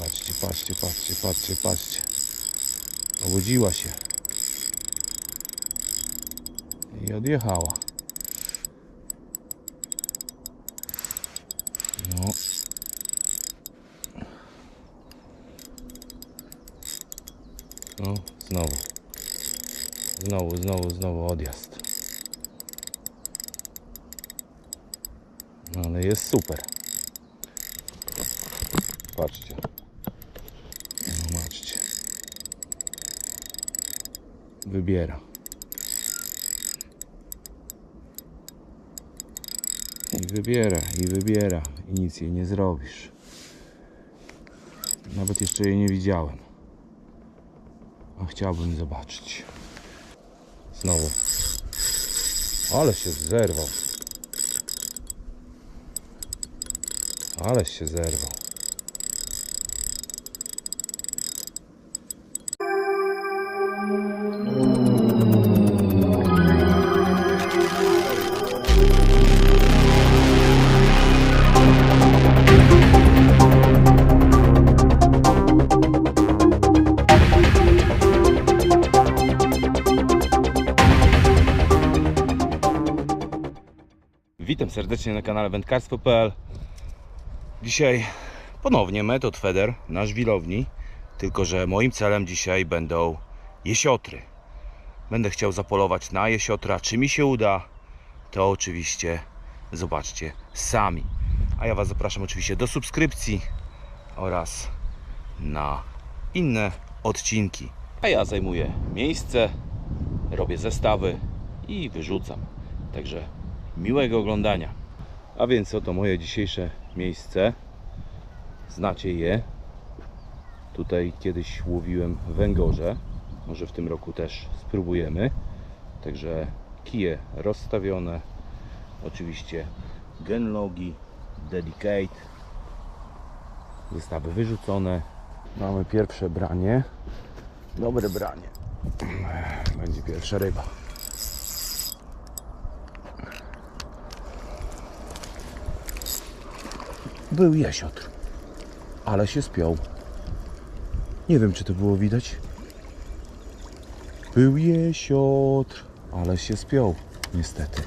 Patrzcie, patrzcie, patrzcie, patrzcie, patrzcie. Obudziła się. I odjechała. No. No, znowu. Znowu, znowu, znowu odjazd. No ale jest super. Patrzcie. No patrzcie. Wybiera. I wybiera, i wybiera. I nic jej nie zrobisz. Nawet jeszcze jej nie widziałem. A chciałbym zobaczyć. Znowu. Ale się zerwał. Ale się zerwał. Serdecznie na kanale wędkarstwo.pl Dzisiaj ponownie metod Feder na żwirowni Tylko, że moim celem dzisiaj będą jesiotry. Będę chciał zapolować na jesiotra. Czy mi się uda? To oczywiście zobaczcie sami. A ja Was zapraszam oczywiście do subskrypcji Oraz na inne odcinki. A ja zajmuję miejsce Robię zestawy i wyrzucam. Także miłego oglądania. A więc oto moje dzisiejsze miejsce. Znacie je. Tutaj kiedyś łowiłem węgorze. Może w tym roku też spróbujemy. Także kije rozstawione. Oczywiście genlogi, dedicate. Zestawy wyrzucone. Mamy pierwsze branie. Dobre branie. Będzie pierwsza ryba. Był jesiotr, ale się spiął. Nie wiem, czy to było widać. Był jesiotr, ale się spiął, niestety.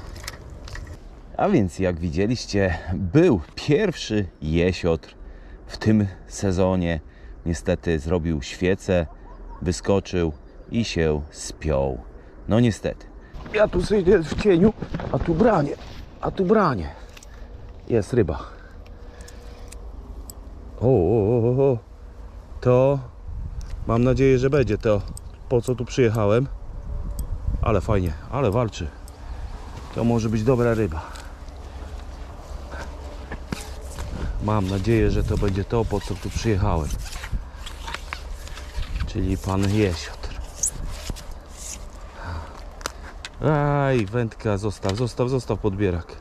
A więc, jak widzieliście, był pierwszy jesiotr w tym sezonie. Niestety zrobił świecę, wyskoczył i się spiął. No niestety. Ja tu sobie w cieniu, a tu branie, a tu branie. Jest ryba. O, o, o, o. To mam nadzieję, że będzie to po co tu przyjechałem. Ale fajnie, ale walczy. To może być dobra ryba. Mam nadzieję, że to będzie to po co tu przyjechałem. Czyli pan Jesiotr. Aj, wędka, zostaw, zostaw, zostaw podbierak.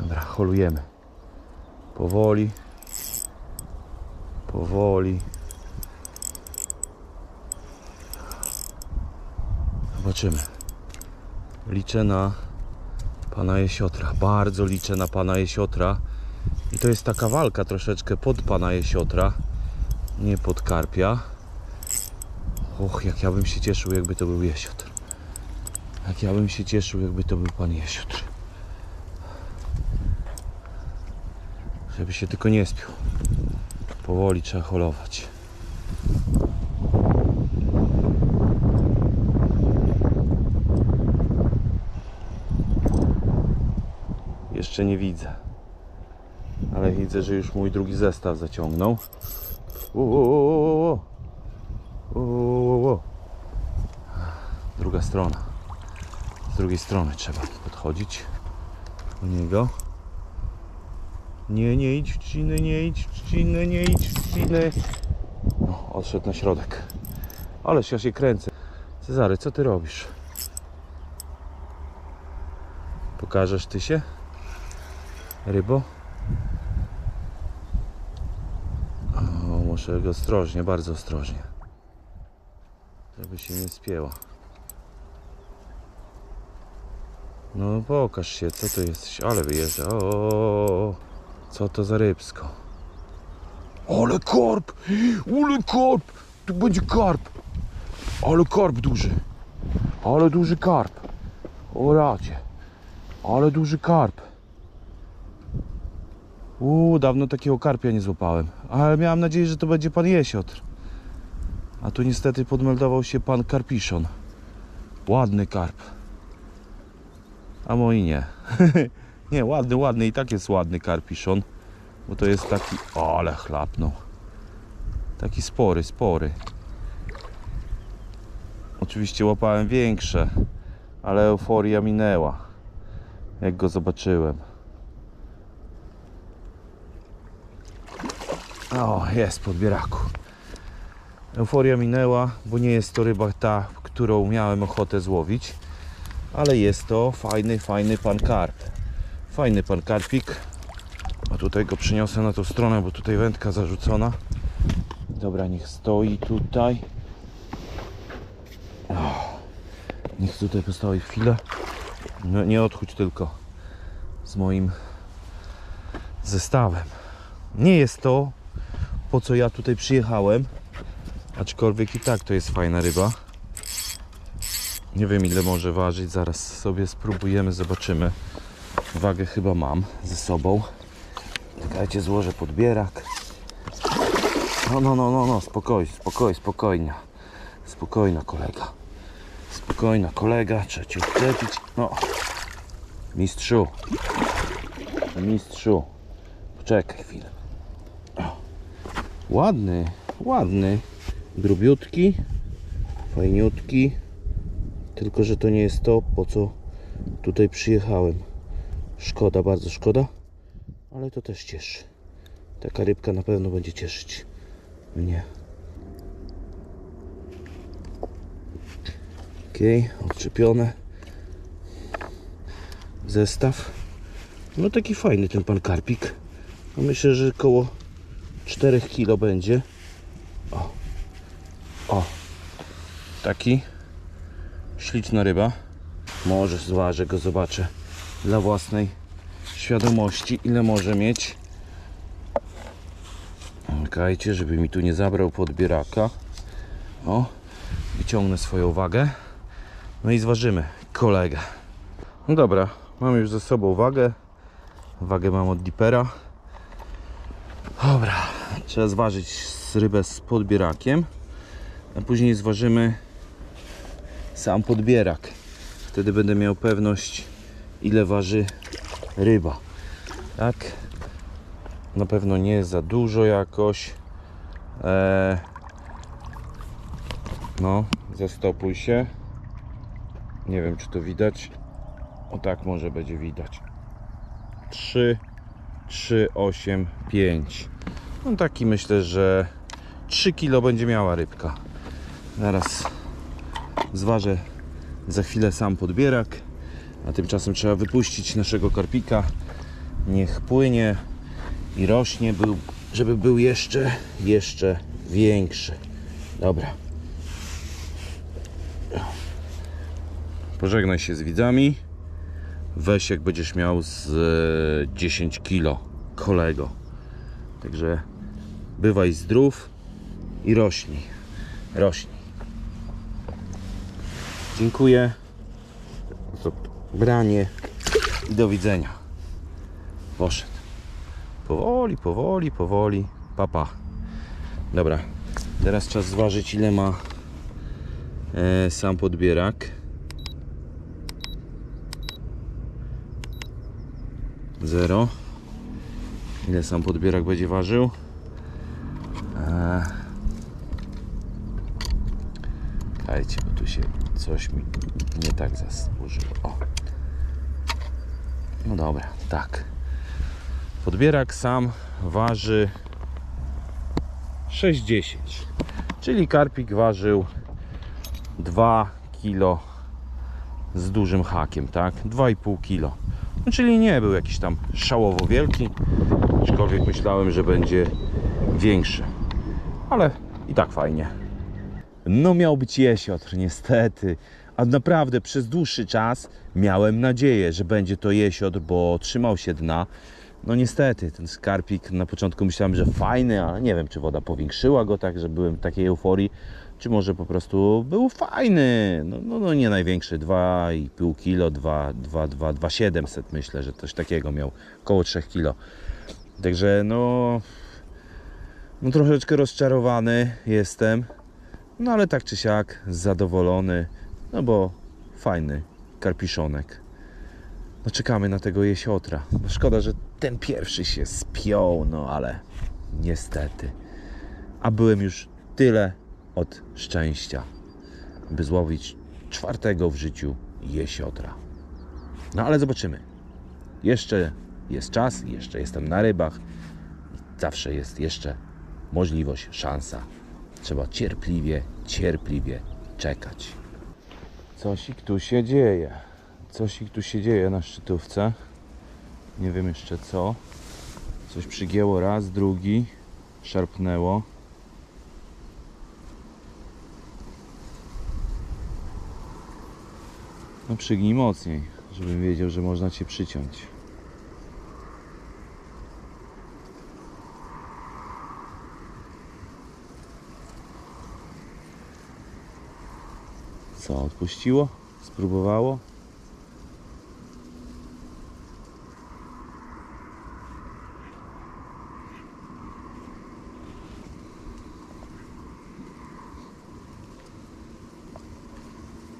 Dobra, holujemy. Powoli. Powoli. Zobaczymy. Liczę na pana Jesiotra. Bardzo liczę na pana Jesiotra. I to jest taka walka troszeczkę pod pana Jesiotra. Nie pod karpia. Och, jak ja bym się cieszył, jakby to był Jesiotr. Jak ja bym się cieszył, jakby to był pan Jesiotr. Żeby się tylko nie spiął. Powoli trzeba holować. Jeszcze nie widzę. Ale widzę, że już mój drugi zestaw zaciągnął. O. Druga strona. Z drugiej strony trzeba podchodzić do niego. Nie, nie idź w trzcinę, nie idź w trzcinę, nie idź w trzcinę. No, odszedł na środek. Ależ ja się kręcę. Cezary, co ty robisz? Pokażesz ty się? Rybo? O, muszę go ostrożnie, bardzo ostrożnie. Żeby się nie spięła. No pokaż się, co to jest? Ale wyjeżdża. O, o, o. Co to za rybsko? Ale karp! Ale karp! Tu będzie karp! Ale karp duży! Ale duży karp! O racie! Ale duży karp! Uuu, dawno takiego karpia nie złapałem. Ale miałem nadzieję, że to będzie pan jesiotr. A tu niestety podmeldował się pan karpiszon. Ładny karp. A moi nie. nie, ładny, ładny i tak jest ładny karpiszon. Bo to jest taki... O, ale chlapnął. Taki spory, spory. Oczywiście łapałem większe, ale euforia minęła. Jak go zobaczyłem. O, jest podbieraku. Euforia minęła, bo nie jest to ryba ta, którą miałem ochotę złowić. Ale jest to fajny, fajny pan karp. Fajny pan karpik. A tutaj go przyniosę na tą stronę, bo tutaj wędka zarzucona. Dobra, niech stoi tutaj. Niech tutaj postoi chwilę. No, nie odchódź tylko z moim zestawem. Nie jest to, po co ja tutaj przyjechałem. Aczkolwiek i tak to jest fajna ryba. Nie wiem ile może ważyć, zaraz sobie spróbujemy, zobaczymy. Wagę chyba mam ze sobą. Czekajcie, złożę podbierak. No, no, no, no, no, spokoj, spokoj, spokojnie. Spokojna kolega. Spokojna kolega, trzeba cię odczepić. No. Mistrzu. Mistrzu. Poczekaj chwilę. Ładny, ładny. Grubiutki. Fajniutki. Tylko, że to nie jest to, po co tutaj przyjechałem. Szkoda, bardzo szkoda. Ale to też cieszy. Taka rybka na pewno będzie cieszyć mnie. Ok, odczepione. Zestaw. No taki fajny ten pan karpik. No Myślę, że koło 4 kg będzie. O. O. Taki. Śliczna ryba. Może zważę go, zobaczę dla własnej świadomości, ile może mieć. Czekajcie, żeby mi tu nie zabrał podbieraka. O, wyciągnę swoją wagę. No i zważymy kolegę. No dobra, mam już ze sobą wagę. Wagę mam od dipera. Dobra, trzeba zważyć rybę z podbierakiem. A później zważymy sam podbierak. Wtedy będę miał pewność, ile waży ryba. Tak? Na pewno nie za dużo jakoś. Eee, no, zastopuj się. Nie wiem, czy to widać. O tak może będzie widać. 3, 3, 8, 5. No taki myślę, że 3 kilo będzie miała rybka. Zaraz zważę za chwilę sam podbierak. A tymczasem trzeba wypuścić naszego karpika. Niech płynie i rośnie, żeby był jeszcze, jeszcze większy. Dobra. Pożegnaj się z widzami. Weź jak będziesz miał z e, 10 kilo kolego. Także bywaj zdrów i rośnij. Rośnij. Dziękuję branie i do widzenia. Poszedł. Powoli, powoli, powoli. Papa. Dobra. Teraz czas zważyć ile ma e, sam podbierak. Zero. Ile sam podbierak będzie ważył? E, Dajcie, bo tu się coś mi nie tak zasłużyło. O. No dobra, tak. Podbierak sam waży 6,10 czyli karpik ważył 2 kg z dużym hakiem, tak? 2,5 kg. No, czyli nie był jakiś tam szałowo wielki, aczkolwiek myślałem, że będzie większy. Ale i tak fajnie. No miał być jesiotr, niestety, A naprawdę przez dłuższy czas miałem nadzieję, że będzie to jesiotr, bo trzymał się dna. No niestety, ten skarpik na początku myślałem, że fajny, ale nie wiem, czy woda powiększyła go tak, że byłem w takiej euforii, czy może po prostu był fajny. No, no, no nie największy, 2,5 kg, 2, 2, 2, 2, 700 myślę, że coś takiego miał, około 3 kg. Także no, no troszeczkę rozczarowany jestem, no ale tak czy siak zadowolony, no bo fajny karpiszonek. No czekamy na tego jesiotra. No szkoda, że ten pierwszy się spiął, no ale niestety. A byłem już tyle od szczęścia, by złowić czwartego w życiu jesiotra. No ale zobaczymy. Jeszcze jest czas, jeszcze jestem na rybach. Zawsze jest jeszcze możliwość, szansa. Trzeba cierpliwie, cierpliwie czekać. Coś ich tu się dzieje. Coś ich tu się dzieje na szczytówce. Nie wiem jeszcze co. Coś przygięło raz, drugi. Szarpnęło. No przygnij mocniej, żebym wiedział, że można Cię przyciąć. Co, odpuściło? Spróbowało?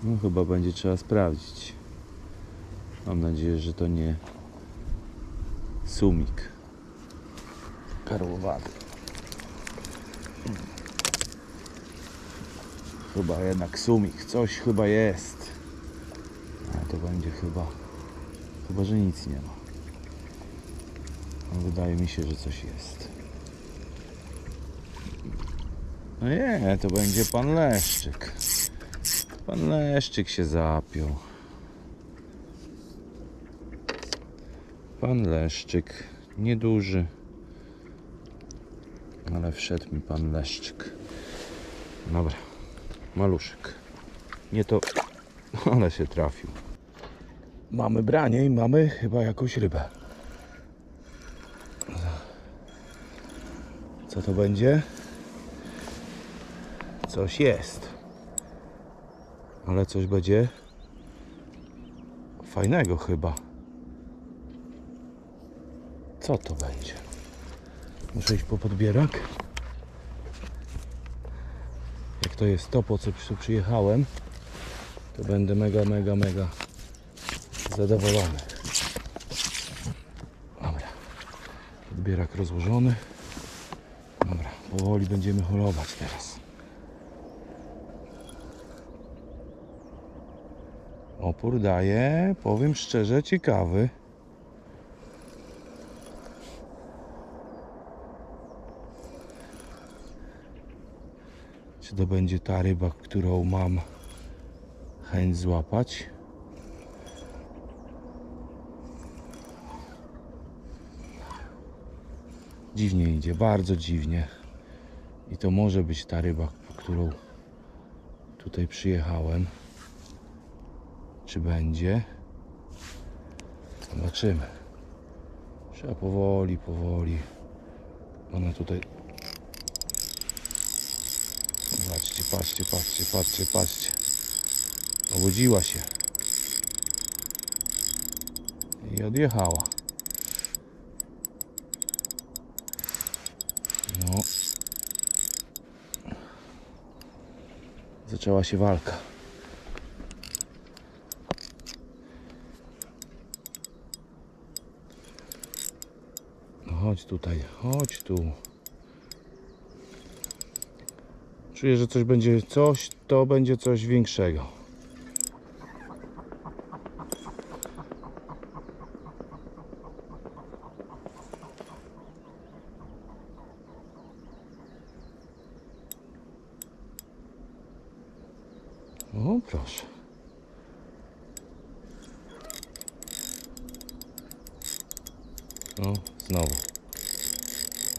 No chyba będzie trzeba sprawdzić. Mam nadzieję, że to nie sumik karłowaty. Chyba jednak sumik, coś chyba jest. A to będzie chyba, chyba że nic nie ma. Wydaje mi się, że coś jest. No nie, to będzie pan Leszczyk. Pan Leszczyk się zapiął. Pan Leszczyk, nieduży, ale wszedł mi pan Leszczyk. Dobra, maluszek. Nie to, ale się trafił. Mamy branie i mamy chyba jakąś rybę. Co to będzie? Coś jest. Ale coś będzie fajnego chyba. Co to będzie? Muszę iść po podbierak. To jest to, po co tu przyjechałem, to będę mega, mega, mega zadowolony. Dobra. Podbierak rozłożony. Dobra, powoli będziemy holować teraz. Opór daje, powiem szczerze, ciekawy. To będzie ta ryba, którą mam chęć złapać? Dziwnie idzie, bardzo dziwnie. I to może być ta ryba, po którą tutaj przyjechałem. Czy będzie? Zobaczymy. Trzeba powoli, powoli. Ona tutaj. Patrzcie, patrzcie, patrzcie, patrzcie, patrzcie. Obudziła się. I odjechała. No. Zaczęła się walka. No chodź tutaj, chodź tu. Czuję, że coś będzie coś, to będzie coś większego. O, proszę. No, znowu.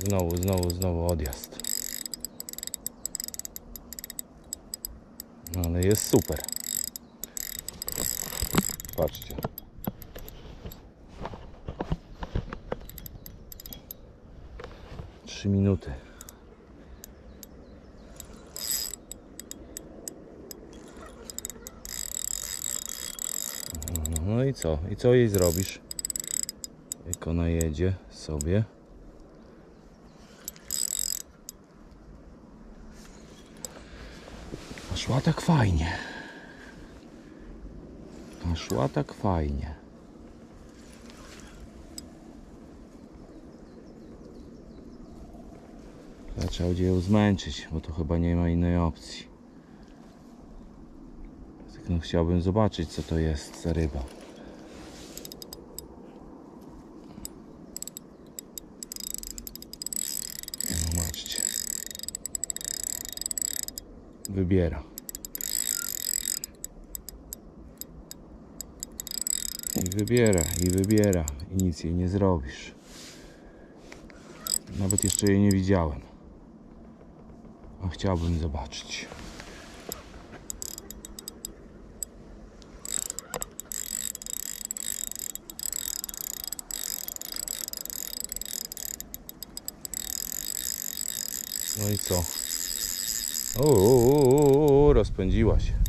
Znowu, znowu, znowu odjazd. No ale jest super. patrzcie. Trzy minuty. No i co? I co jej zrobisz? Jak ona jedzie sobie. Szła tak fajnie. Szła tak fajnie. Trzeba będzie ją zmęczyć, bo tu chyba nie ma innej opcji. No chciałbym zobaczyć co to jest za ryba. Zobaczcie. Wybiera. I wybiera, i wybiera. I nic jej nie zrobisz. Nawet jeszcze jej nie widziałem. A chciałbym zobaczyć. No i co? O, o, o, o, rozpędziła się.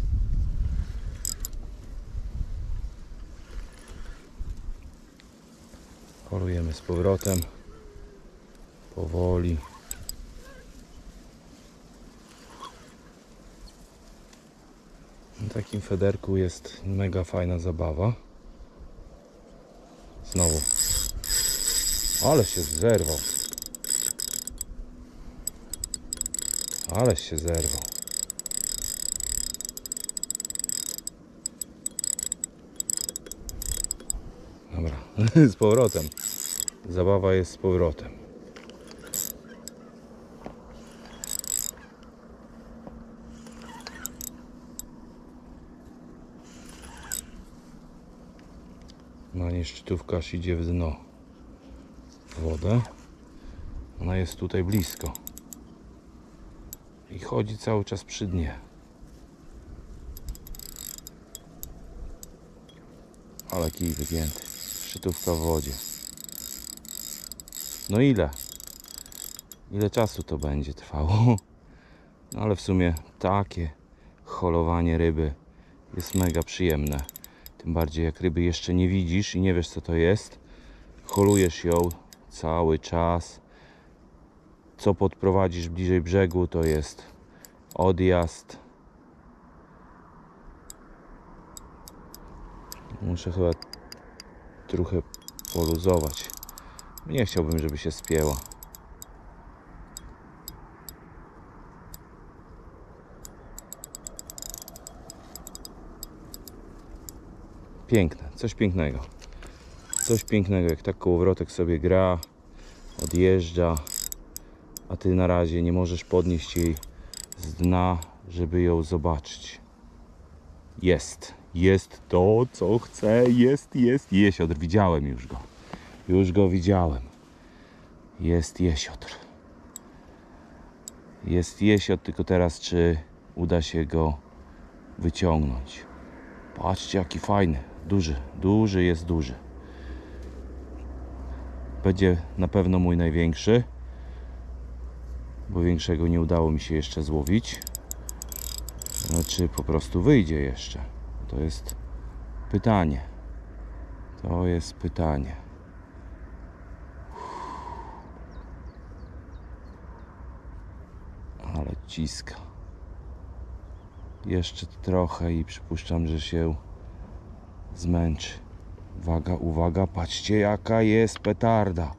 Polujemy z powrotem. Powoli. Na takim federku jest mega fajna zabawa. Znowu. Ale się zerwał. Ale się zerwał. Dobra, z powrotem. Zabawa jest z powrotem. Na nie szczytówka aż idzie w dno. W wodę. Ona jest tutaj blisko. I chodzi cały czas przy dnie. Ale kij wygięty. Szczytówka w wodzie. No ile? Ile czasu to będzie trwało? No ale w sumie takie holowanie ryby jest mega przyjemne. Tym bardziej jak ryby jeszcze nie widzisz i nie wiesz co to jest. Holujesz ją cały czas. Co podprowadzisz bliżej brzegu to jest odjazd. Muszę chyba trochę poluzować. Nie chciałbym, żeby się spięła. Piękne, coś pięknego. Coś pięknego, jak tak kołowrotek sobie gra, odjeżdża, a ty na razie nie możesz podnieść jej z dna, żeby ją zobaczyć. Jest, jest to, co chcę, jest, jest jesiotr. Widziałem już go. Już go widziałem. Jest jesiotr. Jest jesiotr, tylko teraz czy uda się go wyciągnąć. Patrzcie jaki fajny, duży, duży jest duży. Będzie na pewno mój największy, bo większego nie udało mi się jeszcze złowić. Ale czy po prostu wyjdzie jeszcze? To jest pytanie. To jest pytanie. Ale ciska. Jeszcze trochę i przypuszczam, że się zmęczy. Uwaga, uwaga, patrzcie jaka jest petarda.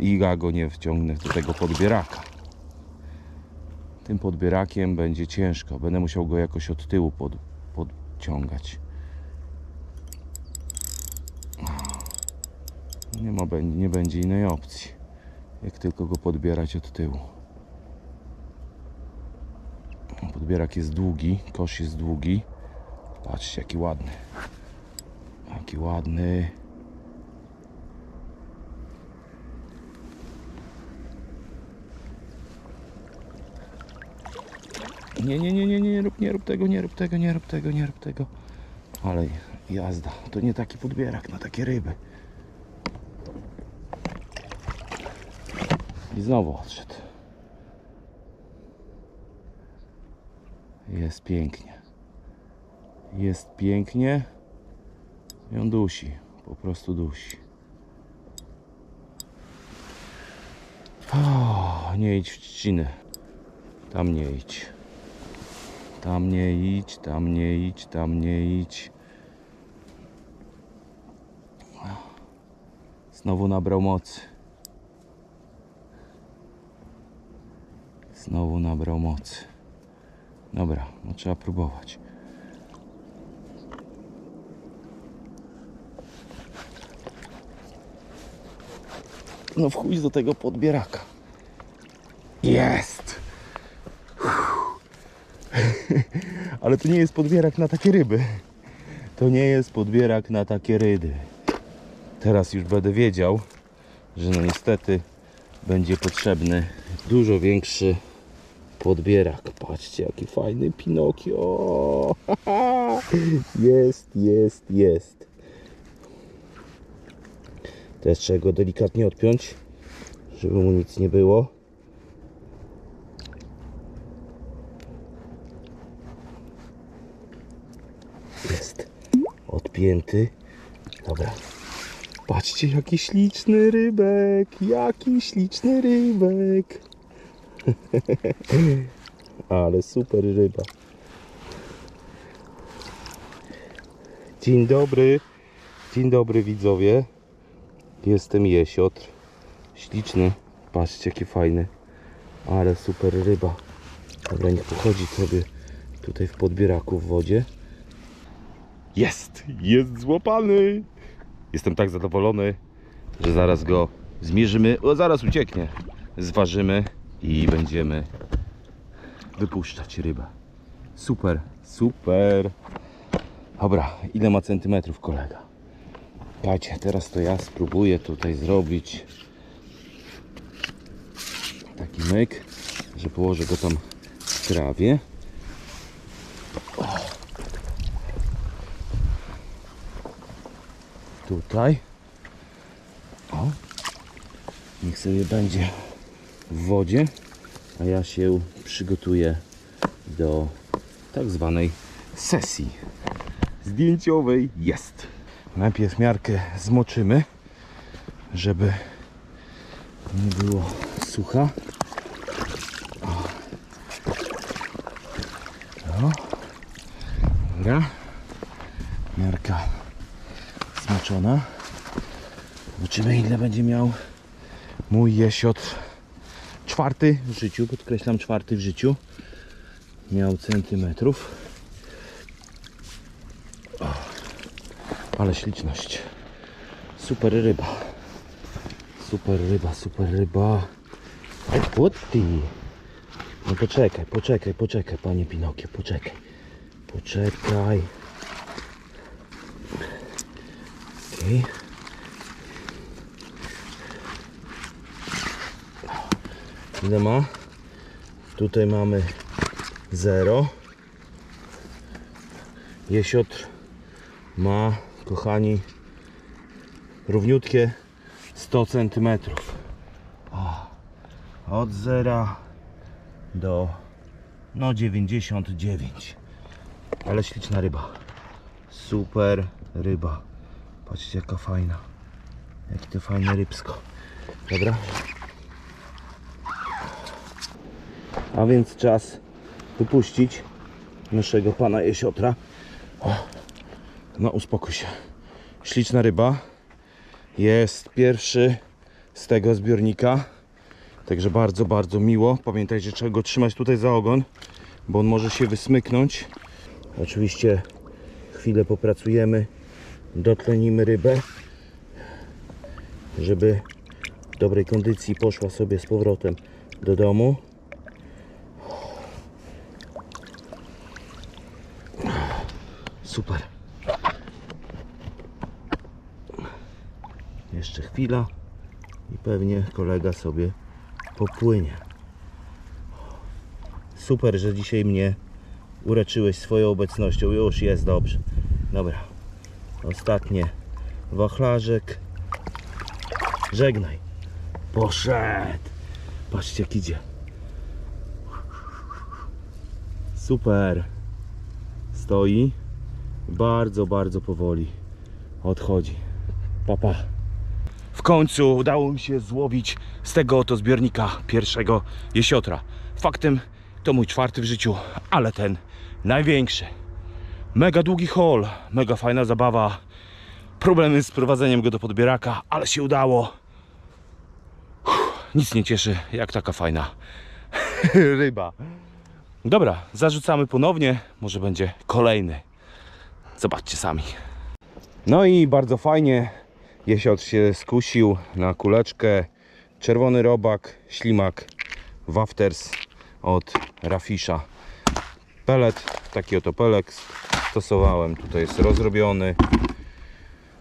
I ja go nie wciągnę do tego podbieraka. Tym podbierakiem będzie ciężko. Będę musiał go jakoś od tyłu pod, podciągać. Nie, ma, nie będzie innej opcji. Jak tylko go podbierać od tyłu. Podbierak jest długi, kosz jest długi. Patrzcie, jaki ładny. Jaki ładny. Nie, nie, nie, nie, nie, nie rób, nie rób tego, nie rób tego, nie rób tego, nie rób tego. Ale Jazda. To nie taki podbierak na takie ryby. I znowu odszedł. Jest pięknie. Jest pięknie. On dusi. Po prostu dusi. O, nie idź w trzciny. Tam nie idź. Tam nie idź, tam nie idź, tam nie idź. Znowu nabrał mocy. Znowu nabrał mocy. Dobra, no trzeba próbować. No w chuj do tego podbieraka. Jest! Ale to nie jest podbierak na takie ryby. To nie jest podbierak na takie ryby. Teraz już będę wiedział, że no niestety będzie potrzebny dużo większy podbierak. Patrzcie, jaki fajny Pinokio. Jest, jest, jest. Teraz trzeba go delikatnie odpiąć, żeby mu nic nie było. Jest odpięty. Dobra. Patrzcie, jaki śliczny rybek. Jaki śliczny rybek. Ale super ryba. Dzień dobry. Dzień dobry widzowie. Jestem jesiotr. Śliczny. Patrzcie jaki fajny. Ale super ryba. Dobra, niech pochodzi sobie tutaj w podbieraku w wodzie. Jest! Jest złapany! Jestem tak zadowolony, że zaraz go zmierzymy. O, zaraz ucieknie. Zważymy i będziemy wypuszczać rybę. Super, super. Dobra, ile ma centymetrów kolega? Słuchajcie, teraz to ja spróbuję tutaj zrobić taki myk, że położę go tam w trawie. Tutaj. O. Niech sobie będzie w wodzie, a ja się przygotuję do tak zwanej sesji zdjęciowej. Jest. Najpierw miarkę zmoczymy, żeby nie było sucha. O. O. Dobra. Miarka zmoczona. Zobaczymy ile będzie miał mój jesiot czwarty w życiu, podkreślam czwarty w życiu. Miał centymetrów. O, ale śliczność. Super ryba. Super ryba, super ryba. Ej, ty. No poczekaj, poczekaj, poczekaj, panie Pinokio, poczekaj. Poczekaj. Okej. Ile ma? Tutaj mamy 0. Jesiotr ma, kochani, równiutkie 100 cm. Od 0 do no 99. Ale śliczna ryba. Super ryba. Patrzcie jaka fajna. Jakie to fajne rybsko. Dobra. A więc czas wypuścić naszego pana jesiotra. O, no uspokój się. Śliczna ryba. Jest pierwszy z tego zbiornika. Także bardzo, bardzo miło. Pamiętajcie, trzeba go trzymać tutaj za ogon, bo on może się wysmyknąć. Oczywiście chwilę popracujemy, dotlenimy rybę, żeby w dobrej kondycji poszła sobie z powrotem do domu. Super. Jeszcze chwila i pewnie kolega sobie popłynie. Super, że dzisiaj mnie ureczyłeś swoją obecnością. Już jest dobrze. Dobra. Ostatnie. Wachlarzek. Żegnaj. Poszedł. Patrzcie jak idzie. Super. Stoi. Bardzo, bardzo powoli. Odchodzi. Papa. W końcu udało mi się złowić z tego oto zbiornika pierwszego jesiotra. Faktem to mój czwarty w życiu, ale ten największy. Mega długi hol, mega fajna zabawa. Problemy z prowadzeniem go do podbieraka, ale się udało. Uff, nic nie cieszy jak taka fajna ryba. Dobra, zarzucamy ponownie. Może będzie kolejny. Zobaczcie sami. No i bardzo fajnie. Jesiotr się skusił na kuleczkę. Czerwony robak, ślimak, wafters od Rafisza. Pelet, taki oto pelek stosowałem. Tutaj jest rozrobiony.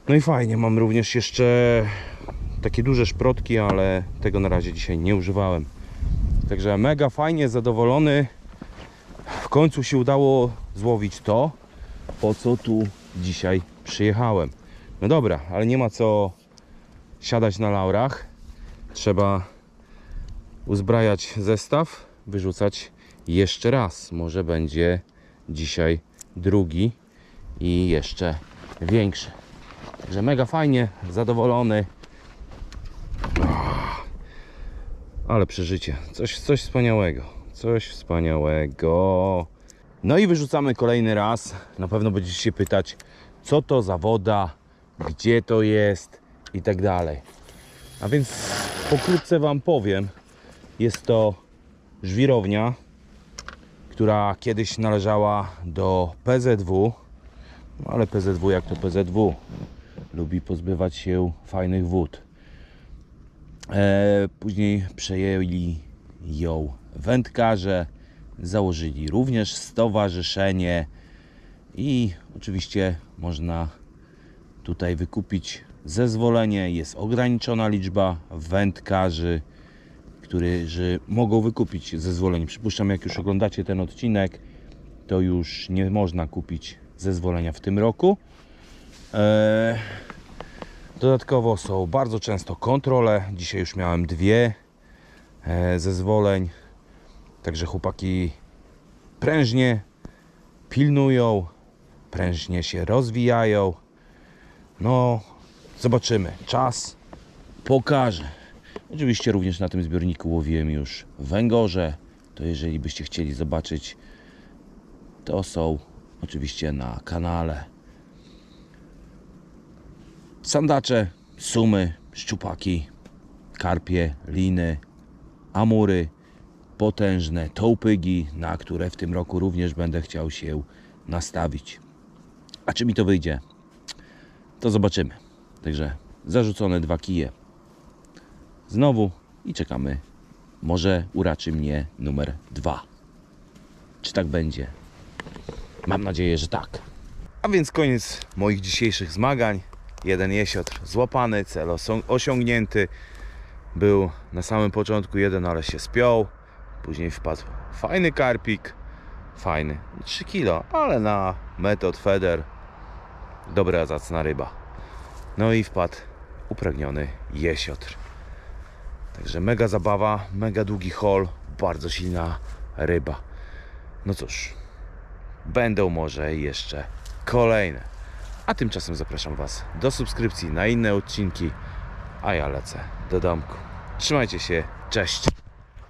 No i fajnie, mam również jeszcze takie duże szprotki, ale tego na razie dzisiaj nie używałem. Także mega fajnie, zadowolony. W końcu się udało złowić to, po co tu dzisiaj przyjechałem. No dobra, ale nie ma co siadać na laurach. Trzeba uzbrajać zestaw, wyrzucać jeszcze raz. Może będzie dzisiaj drugi i jeszcze większy. Także mega fajnie, zadowolony. Ale przeżycie, coś, coś wspaniałego, coś wspaniałego. No i wyrzucamy kolejny raz. Na pewno będziecie się pytać, co to za woda, gdzie to jest i tak dalej. A więc pokrótce Wam powiem, jest to żwirownia, która kiedyś należała do PZW, no ale PZW jak to PZW, lubi pozbywać się fajnych wód. E, później przejęli ją wędkarze, założyli również stowarzyszenie i oczywiście można tutaj wykupić zezwolenie. Jest ograniczona liczba wędkarzy, którzy mogą wykupić zezwolenie. Przypuszczam, jak już oglądacie ten odcinek, to już nie można kupić zezwolenia w tym roku. Eee, dodatkowo są bardzo często kontrole. Dzisiaj już miałem dwie e, zezwoleń. Także chłopaki prężnie pilnują, prężnie się rozwijają. No, zobaczymy. Czas pokaże. Oczywiście również na tym zbiorniku łowiłem już węgorze. To jeżeli byście chcieli zobaczyć, to są oczywiście na kanale. Sandacze, sumy, szczupaki, karpie, liny, amury, potężne tołpygi, na które w tym roku również będę chciał się nastawić. A czy mi to wyjdzie? To zobaczymy. Także zarzucone dwa kije. Znowu i czekamy. Może uraczy mnie numer dwa. Czy tak będzie? Mam nadzieję, że tak. A więc koniec moich dzisiejszych zmagań. Jeden jesiotr złapany, cel osiągnięty. Był na samym początku jeden, ale się spiął. Później wpadł fajny karpik. Fajny. 3 kilo, ale na metod feder. Dobra zacna ryba. No i wpadł upragniony jesiotr. Także mega zabawa, mega długi hol, bardzo silna ryba. No cóż, będą może jeszcze kolejne. A tymczasem zapraszam Was do subskrypcji na inne odcinki, a ja lecę do domku. Trzymajcie się, cześć!